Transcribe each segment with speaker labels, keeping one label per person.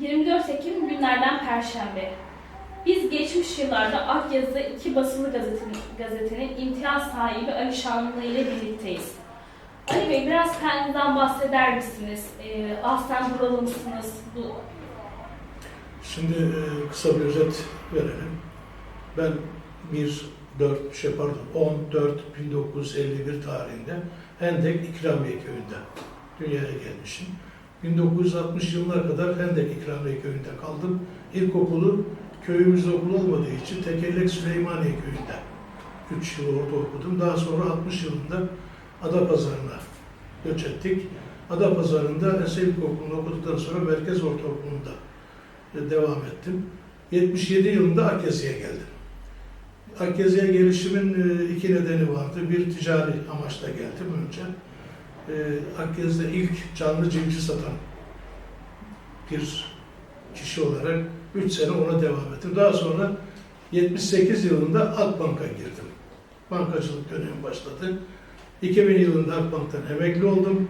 Speaker 1: 24 Ekim günlerden Perşembe. Biz geçmiş yıllarda Akyazı iki basılı gazetenin, gazetenin imtiyaz sahibi Ali Şanlı ile birlikteyiz. Ali Bey biraz kendinizden bahseder misiniz? Ee, aslen buralı mısınız? Bu
Speaker 2: Şimdi e, kısa bir özet verelim. Ben 1 4 şey pardon 14 1951 tarihinde Hendek İkramiye köyünde dünyaya gelmişim. 1960 yılına kadar Hendek İkramiye köyünde kaldım. İlkokulu köyümüzde okul olmadığı için Tekerlek Süleymaniye köyünde 3 yıl orada okudum. Daha sonra 60 yılında Adapazarı'na göç ettik. Adapazarı'nda Esevi İlkokulu'nu okuduktan sonra Merkez Ortaokulu'nda devam ettim. 77 yılında Akyazı'ya geldim. Akyazı'ya gelişimin e, iki nedeni vardı. Bir ticari amaçla geldim önce. E, Akyazı'da ilk canlı cimci satan bir kişi olarak 3 sene ona devam ettim. Daha sonra 78 yılında Akbank'a girdim. Bankacılık dönemi başladı. 2000 yılında Akbank'tan emekli oldum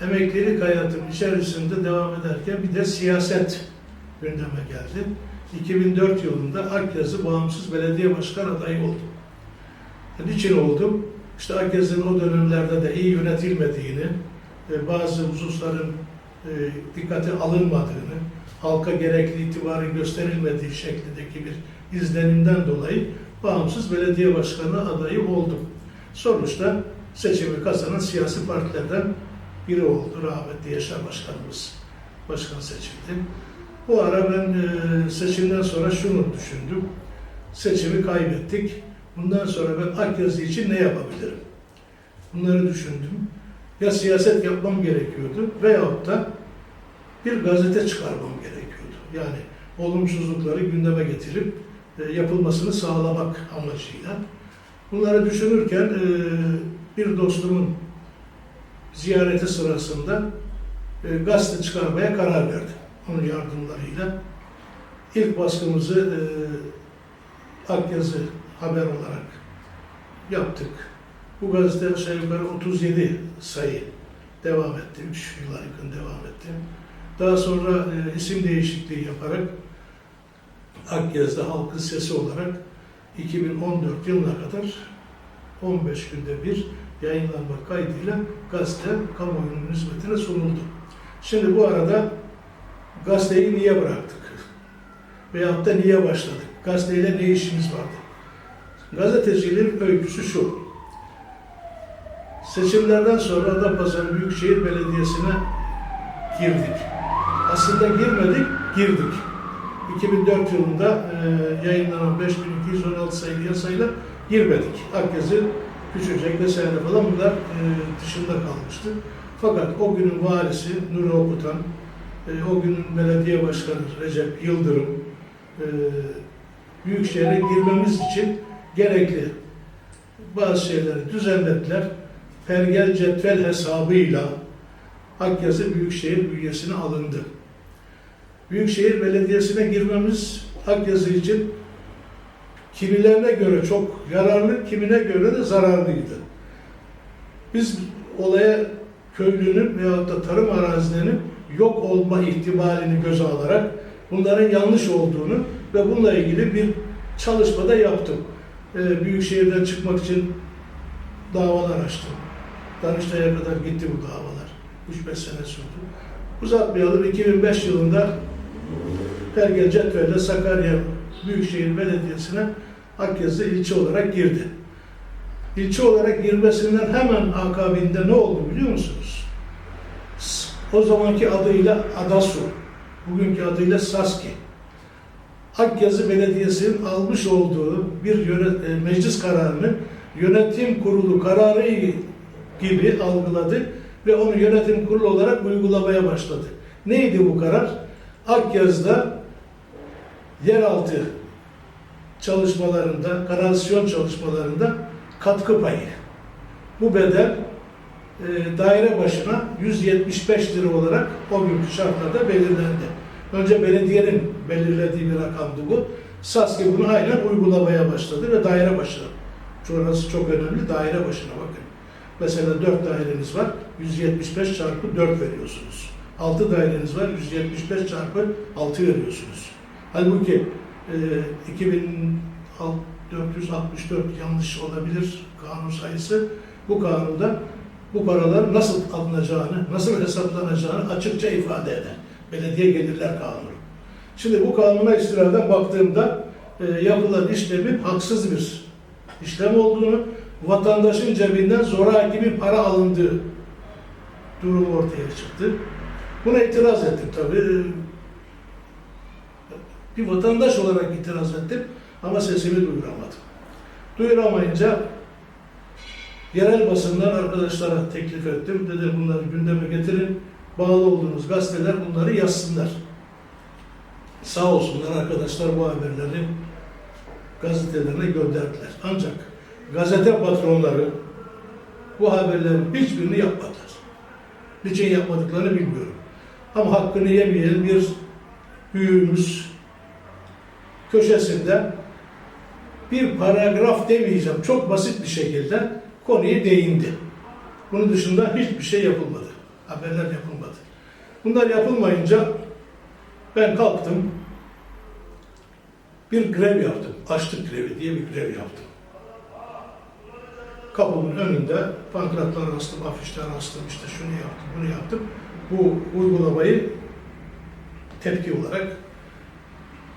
Speaker 2: emeklilik hayatım içerisinde devam ederken bir de siyaset gündeme geldi. 2004 yılında Akyazı Bağımsız Belediye Başkan adayı oldum. Niçin oldum? İşte Akyazı'nın o dönemlerde de iyi yönetilmediğini, bazı hususların e, dikkate alınmadığını, halka gerekli itibarın gösterilmediği şeklindeki bir izlenimden dolayı bağımsız belediye başkanı adayı oldum. Sonuçta seçimi kazanan siyasi partilerden biri oldu. Rahmetli Yaşar Başkanımız başkan seçildi. Bu ara ben e, seçimden sonra şunu düşündüm. Seçimi kaybettik. Bundan sonra ben Akyazı için ne yapabilirim? Bunları düşündüm. Ya siyaset yapmam gerekiyordu veyahut da bir gazete çıkarmam gerekiyordu. Yani olumsuzlukları gündeme getirip e, yapılmasını sağlamak amacıyla. Bunları düşünürken e, bir dostumun ziyareti sırasında e, gazete çıkarmaya karar verdim. Onun yardımlarıyla. İlk baskımızı e, Akyazı haber olarak yaptık. Bu gazete aşağı yukarı 37 sayı devam etti. 3 yıla yakın devam etti. Daha sonra e, isim değişikliği yaparak Akyazı'da halkın sesi olarak 2014 yılına kadar 15 günde bir yayınlanma kaydıyla gazete kamuoyunun hizmetine sunuldu. Şimdi bu arada gazeteyi niye bıraktık? Veyahut da niye başladık? Gazeteyle ne işimiz vardı? Gazeteciliğin öyküsü şu. Seçimlerden sonra Adapazarı Büyükşehir Belediyesi'ne girdik. Aslında girmedik, girdik. 2004 yılında e, yayınlanan 5216 sayılı yasayla girmedik. Herkesi küçücek vesaire falan bunlar e, dışında kalmıştı. Fakat o günün valisi Nuri Okutan, e, o günün belediye başkanı Recep Yıldırım, e, Büyükşehir'e girmemiz için gerekli bazı şeyleri düzenlediler. Pergel cetvel hesabıyla Akyazı Büyükşehir bünyesine alındı. Büyükşehir Belediyesi'ne girmemiz Akyazı için kimilerine göre çok yararlı, kimine göre de zararlıydı. Biz olaya köylünün veyahut da tarım arazilerinin yok olma ihtimalini göze alarak bunların yanlış olduğunu ve bununla ilgili bir çalışmada yaptım. Ee, Büyükşehir'den çıkmak için davalar açtım. Danıştay'a kadar gitti bu davalar. 3-5 sene sürdü. Uzatmayalım. 2005 yılında Pergel Cetvel'de Sakarya Büyükşehir Belediyesi'ne Akyazı ilçe olarak girdi. İlçe olarak girmesinden hemen akabinde ne oldu biliyor musunuz? O zamanki adıyla Adasu, bugünkü adıyla Saski. Akyazı Belediyesi'nin almış olduğu bir yönet, e, meclis kararını yönetim kurulu kararı gibi algıladı ve onu yönetim kurulu olarak uygulamaya başladı. Neydi bu karar? Akyazı'da yeraltı çalışmalarında, kanalizasyon çalışmalarında katkı payı. Bu bedel e, daire başına 175 lira olarak o günkü şartlarda belirlendi. Önce belediyenin belirlediği bir rakamdı bu. SASKİ bunu aynen uygulamaya başladı ve daire başına. Şurası çok önemli, daire başına bakın. Mesela 4 daireniz var, 175 çarpı 4 veriyorsunuz. 6 daireniz var. 175 çarpı 6 veriyorsunuz. Halbuki e, 2464 yanlış olabilir kanun sayısı. Bu kanunda bu paralar nasıl alınacağını, nasıl hesaplanacağını açıkça ifade eder. Belediye Gelirler Kanunu. Şimdi bu kanuna istinaden baktığımda e, yapılan işlemin haksız bir işlem olduğunu, vatandaşın cebinden zoraki bir para alındığı durumu ortaya çıktı. Buna itiraz ettim tabii. Bir vatandaş olarak itiraz ettim ama sesimi duyuramadım. Duyuramayınca yerel basından arkadaşlara teklif ettim. Dedim bunları gündeme getirin. Bağlı olduğunuz gazeteler bunları yazsınlar. Sağ olsunlar arkadaşlar bu haberleri gazetelerine gönderdiler. Ancak gazete patronları bu haberlerin hiçbirini yapmadılar. Niçin yapmadıklarını bilmiyorum. Ama hakkını yemeyen bir büyüğümüz köşesinde bir paragraf demeyeceğim, çok basit bir şekilde konuya değindi. Bunun dışında hiçbir şey yapılmadı. Haberler yapılmadı. Bunlar yapılmayınca ben kalktım, bir grev yaptım. Açlık grevi diye bir grev yaptım. Kapımın önünde pankratlar astım, afişler astım, işte şunu yaptım, bunu yaptım. Bu uygulamayı tepki olarak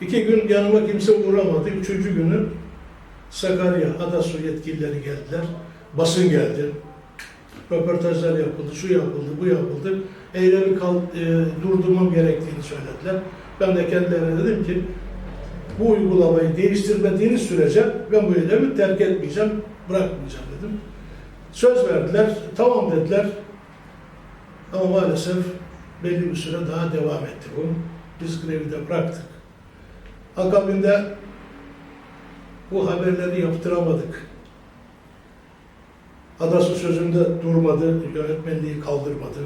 Speaker 2: iki gün yanıma kimse uğramadı. Üçüncü günü Sakarya, Adasu yetkilileri geldiler. Basın geldi. Röportajlar yapıldı, şu yapıldı, bu yapıldı. Eylemi kal, e, durdurmam gerektiğini söylediler. Ben de kendilerine dedim ki bu uygulamayı değiştirmediğiniz sürece ben bu eylemi terk etmeyeceğim, bırakmayacağım dedim. Söz verdiler, tamam dediler. Ama maalesef belli bir süre daha devam etti bu. Biz grevi de bıraktık. Akabinde bu haberleri yaptıramadık. Adası sözünde durmadı, yönetmenliği kaldırmadı.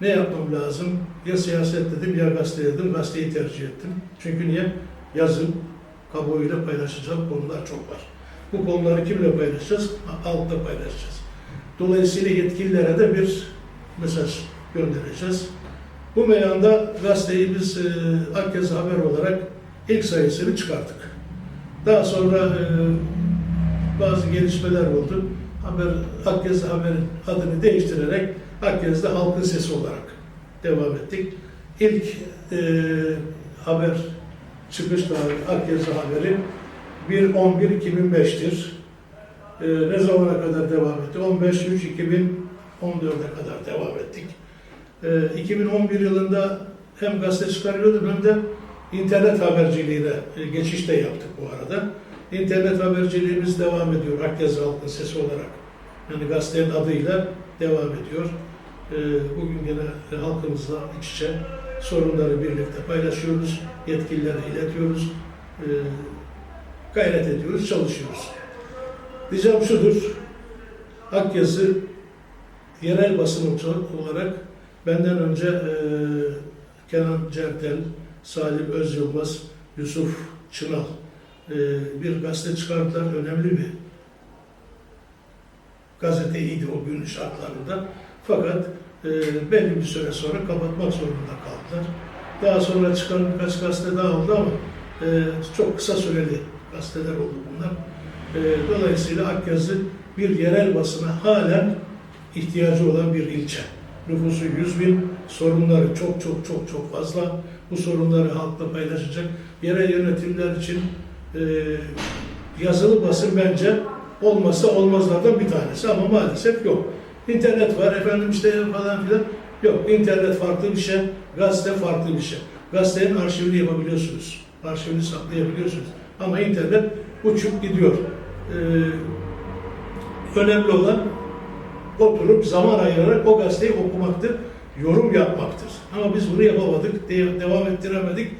Speaker 2: Ne yapmam lazım? Ya siyaset dedim ya gazete dedim, gazeteyi tercih ettim. Çünkü niye? Yazın kamuoyuyla paylaşacağım konular çok var. Bu konuları kimle paylaşacağız? Halkla paylaşacağız. Dolayısıyla yetkililere de bir mesaj göndereceğiz. Bu meyanda gazeteyi biz e, Akgezi Haber olarak ilk sayısını çıkarttık. Daha sonra e, bazı gelişmeler oldu. Haber, Akgezi Haber'in adını değiştirerek Akgezi'de halkın sesi olarak devam ettik. İlk e, haber çıkış tarihi Akgezi Haberi 1-11-2005'tir. E, ne zamana kadar devam etti? 15-3-2014'e kadar devam ettik. E, 2011 yılında hem gazete çıkarıyordum hem de internet haberciliğine e, geçiş de yaptık bu arada. İnternet haberciliğimiz devam ediyor Akgezi Halkın Sesi olarak. Yani gazetenin adıyla devam ediyor. E, Bugün gene halkımızla iç içe sorunları birlikte paylaşıyoruz, yetkililere iletiyoruz, e, gayret ediyoruz, çalışıyoruz. Diyeceğim şudur, Akyazı yerel basın olarak benden önce e, Kenan Certel, Salim Özyılmaz, Yusuf Çınal e, bir gazete çıkarttılar, önemli bir gazeteydi o günün şartlarında. Fakat e, belli bir süre sonra kapatmak zorunda kaldılar. Daha sonra çıkan birkaç gazete daha oldu ama e, çok kısa süreli gazeteler oldu bunlar. E, dolayısıyla Akyazı bir yerel basına halen ihtiyacı olan bir ilçe. Nüfusu 100 bin, sorunları çok çok çok çok fazla. Bu sorunları halkla paylaşacak yerel yönetimler için e, yazılı basın bence olmazsa olmazlardan bir tanesi ama maalesef yok. İnternet var efendim işte falan filan. Yok internet farklı bir şey, gazete farklı bir şey. Gazetenin arşivini yapabiliyorsunuz. Arşivini saklayabiliyorsunuz. Ama internet uçup gidiyor. Ee, önemli olan oturup zaman ayırarak o gazeteyi okumaktır, yorum yapmaktır. Ama biz bunu yapamadık, de- devam ettiremedik.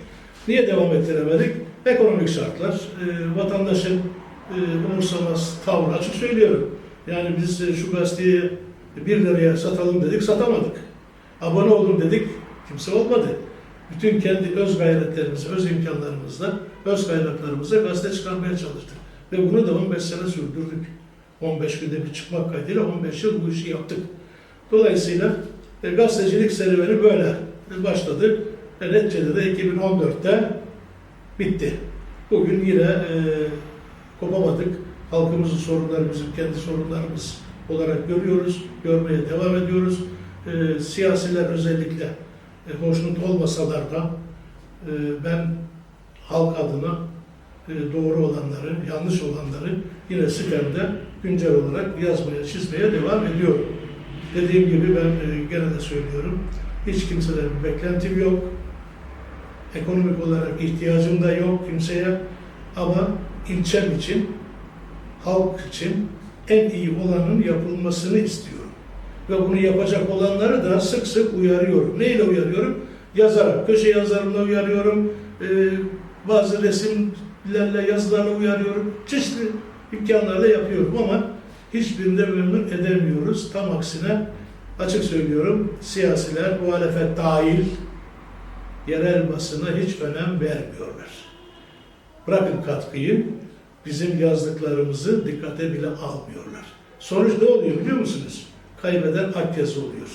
Speaker 2: Niye devam ettiremedik? Ekonomik şartlar, e, vatandaşın e, umursamaz tavrı açık söylüyorum. Yani biz e, şu gazeteyi bir liraya satalım dedik, satamadık. Abone olun dedik, kimse olmadı. Bütün kendi öz gayretlerimizi, öz imkanlarımızla, öz kaynaklarımızla gazete çıkarmaya çalıştık. Ve bunu da 15 sene sürdürdük. 15 günde bir çıkmak kaydıyla 15 yıl bu işi yaptık. Dolayısıyla E, gazetecilik serüveni böyle başladı. Ve neticede de 2014'te bitti. Bugün yine e, kopamadık. Halkımızın sorunları bizim kendi sorunlarımız olarak görüyoruz. Görmeye devam ediyoruz. E, siyasiler özellikle e, hoşnut olmasalar da e, ben halk adına e, doğru olanları, yanlış olanları yine Sitem'de güncel olarak yazmaya, çizmeye devam ediyorum. Dediğim gibi ben e, gene de söylüyorum. Hiç kimseden bir beklentim yok. Ekonomik olarak ihtiyacım da yok kimseye. Ama ilçem için, halk için en iyi olanın yapılmasını istiyorum. Ve bunu yapacak olanları da sık sık uyarıyorum. Neyle uyarıyorum? Yazarak, köşe yazarımla uyarıyorum. e, bazı resimlerle, yazılarla uyarıyorum. Çeşitli imkanlarla yapıyorum ama hiçbirinde memnun edemiyoruz. Tam aksine açık söylüyorum siyasiler, muhalefet dahil yerel basına hiç önem vermiyorlar. Bırakın katkıyı, bizim yazdıklarımızı dikkate bile almıyorlar. Sonuç ne oluyor biliyor musunuz? Kaybeden Akyazı oluyor.